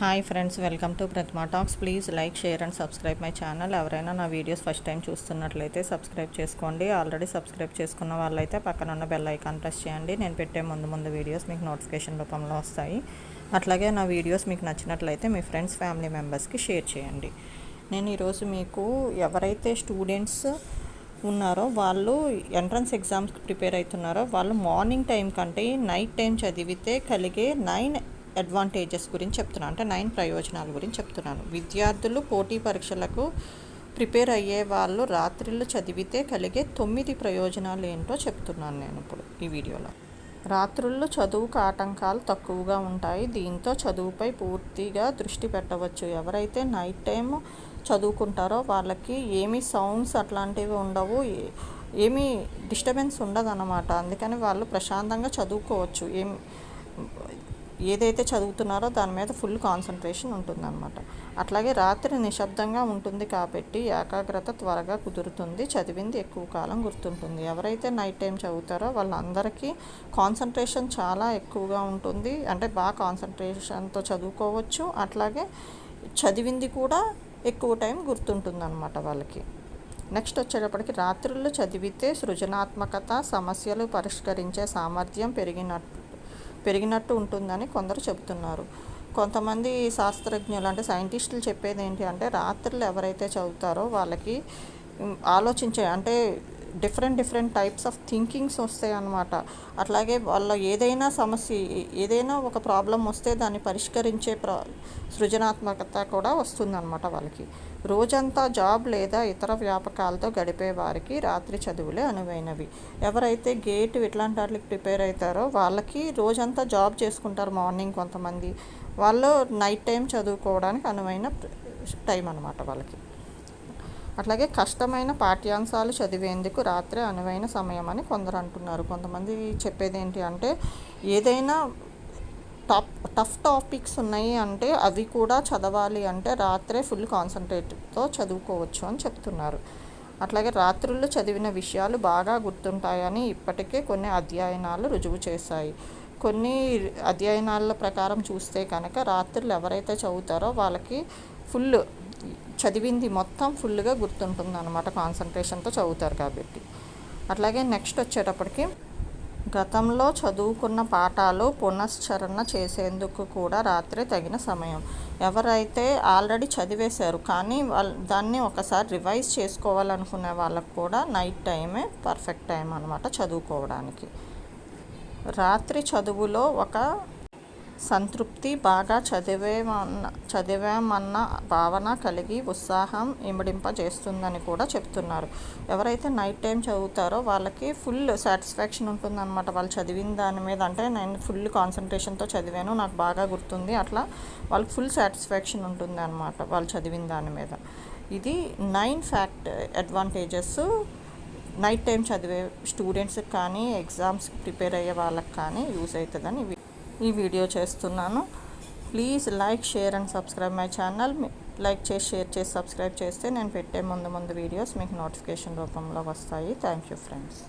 Hi friends welcome to Pratima talks please like share and subscribe my channel ఎవరైనా నా videos first time చూస్తున్నట్లయితే subscribe చేసుకోండి. Already subscribe చేసుకున్న వాళ్ళైతే పక్కన ఉన్న బెల్ ఐకాన్ ప్రెస్ చేయండి. నేను పెట్టే ముందు ముందు వీడియోస్ మీకు నోటిఫికేషన్ రూపంలో వస్తాయి. అట్లాగే నా వీడియోస్ మీకు నచ్చినట్లయితే మీ ఫ్రెండ్స్ ఫ్యామిలీ మెంబర్స్కి షేర్ చేయండి. నేను ఈరోజు మీకు ఎవరైతే స్టూడెంట్స్ ఉన్నారో వాళ్ళు ఎంట్రన్స్ ఎగ్జామ్స్కి ప్రిపేర్ అవుతున్నారో వాళ్ళు మార్నింగ్ టైం కంటే నైట్ టైం చదివితే కలిగే నైన్ అడ్వాంటేజెస్ గురించి చెప్తున్నాను అంటే నైన్ ప్రయోజనాల గురించి చెప్తున్నాను. విద్యార్థులు పోటీ పరీక్షలకు ప్రిపేర్ అయ్యే వాళ్ళు రాత్రిళ్ళు చదివితే కలిగే తొమ్మిది ప్రయోజనాలు ఏంటో చెప్తున్నాను నేను ఇప్పుడు ఈ వీడియోలో. రాత్రుల్లో చదువుకు ఆటంకాలు తక్కువగా ఉంటాయి. దీంతో చదువుపై పూర్తిగా దృష్టి పెట్టవచ్చు. ఎవరైతే నైట్ టైం చదువుకుంటారో వాళ్ళకి ఏమీ సౌండ్స్ అట్లాంటివి ఉండవు. ఏమీ డిస్టర్బెన్స్ ఉండదు అన్నమాట అందుకని వాళ్ళు ప్రశాంతంగా చదువుకోవచ్చు. ఏం ఏదైతే చదువుతున్నారో దాని మీద ఫుల్ కాన్సన్ట్రేషన్ ఉంటుందన్నమాట. అట్లాగే రాత్రి నిశ్శబ్దంగా ఉంటుంది కాబట్టి ఏకాగ్రత త్వరగా కుదురుతుంది చదివింది ఎక్కువ కాలం గుర్తుంటుంది. ఎవరైతే నైట్ టైం చదువుతారో వాళ్ళందరికీ కాన్సన్ట్రేషన్ చాలా ఎక్కువగా ఉంటుంది. అంటే బాగా కాన్సన్ట్రేషన్తో చదువుకోవచ్చు. అట్లాగే చదివింది కూడా ఎక్కువ టైం గుర్తుంటుంది అనమాట వాళ్ళకి. నెక్స్ట్ వచ్చేటప్పటికి రాత్రుల్లో చదివితే సృజనాత్మకత సమస్యలు పరిష్కరించే సామర్థ్యం పెరిగినట్టు పెరిగినట్టు ఉంటుందని కొందరు చెబుతున్నారు. కొంతమంది శాస్త్రజ్ఞులు అంటే సైంటిస్టులు చెప్పేది ఏంటి అంటే రాత్రులు ఎవరైతే చదువుతారో వాళ్ళకి ఆలోచించే అంటే different different types of thinkings వస్తాయి అన్నమాట. అట్లాగే వాళ్ళ ఏదైనా సమస్య ఏదైనా ఒక ప్రాబ్లం వస్తే దాన్ని పరిష్కరించే ప్ర సృజనాత్మకత కూడా వస్తుందన్నమాట వాళ్ళకి. రోజంతా జాబ్ లేదా ఇతర వ్యాపకాలతో గడిపే వారికి రాత్రి చదువులే అనువైనవి. ఎవరైతే గేట్ ఇట్లాంటి వాటికి ప్రిపేర్ అవుతారో వాళ్ళకి రోజంతా జాబ్ చేసుకుంటారు మార్నింగ్ కొంతమంది. వాళ్ళు నైట్ టైం చదువుకోవడానికి అనువైన టైం అనమాట వాళ్ళకి. అట్లాగే కష్టమైన పాఠ్యాంశాలు చదివేందుకు రాత్రే అనువైన సమయం అని కొందరు అంటున్నారు. కొంతమంది చెప్పేది ఏంటి అంటే ఏదైనా టాప్ టఫ్ టాపిక్స్ ఉన్నాయి అంటే అవి కూడా చదవాలి అంటే రాత్రే ఫుల్ కాన్సన్ట్రేట్తో చదువుకోవచ్చు అని చెప్తున్నారు. అట్లాగే రాత్రుల్లో చదివిన విషయాలు బాగా గుర్తుంటాయని ఇప్పటికే కొన్ని అధ్యయనాలు రుజువు చేశాయి. కొన్ని అధ్యయనాల ప్రకారం చూస్తే కనుక రాత్రులు ఎవరైతే చదువుతారో వాళ్ళకి ఫుల్ చదివింది మొత్తం ఫుల్గా గుర్తుంటుంది అనమాట కాన్సన్ట్రేషన్తో చదువుతారు కాబట్టి. అట్లాగే నెక్స్ట్ వచ్చేటప్పటికి గతంలో చదువుకున్న పాఠాలు పునశ్చరణ చేసేందుకు కూడా రాత్రి తగిన సమయం. ఎవరైతే ఆల్రెడీ చదివేశారు కానీ వాళ్ళ దాన్ని ఒకసారి రివైజ్ చేసుకోవాలనుకునే వాళ్ళకు కూడా నైట్ టైమే పర్ఫెక్ట్ టైం అనమాట చదువుకోవడానికి. రాత్రి చదువులో ఒక సంతృప్తి బాగా చదివేమన్న చదివామన్న భావన కలిగి ఉత్సాహం ఇమిడింపజేస్తుందని కూడా చెప్తున్నారు. ఎవరైతే నైట్ టైం చదువుతారో వాళ్ళకి ఫుల్ సాటిస్ఫాక్షన్ ఉంటుందన్నమాట. వాళ్ళు చదివిన దాని మీద అంటే నేను ఫుల్ కాన్సన్ట్రేషన్తో చదివాను నాకు బాగా గుర్తుంది అట్లా వాళ్ళకి ఫుల్ సాటిస్ఫాక్షన్ ఉంటుంది అనమాట వాళ్ళు చదివిన దాని మీద. ఇది nine fact advantages. Night time చదివే స్టూడెంట్స్కి కానీ ఎగ్జామ్స్కి ప్రిపేర్ అయ్యే వాళ్ళకి కానీ యూజ్ అవుతుందని ఈ వీడియో చేస్తున్నాను. Please like share and subscribe my channel like చేసి షేర్ చేసి సబ్స్క్రైబ్ చేస్తే నేను పెట్టే ముందు ముందు వీడియోస్ మీకు నోటిఫికేషన్ రూపంలో వస్తాయి. Thank you friends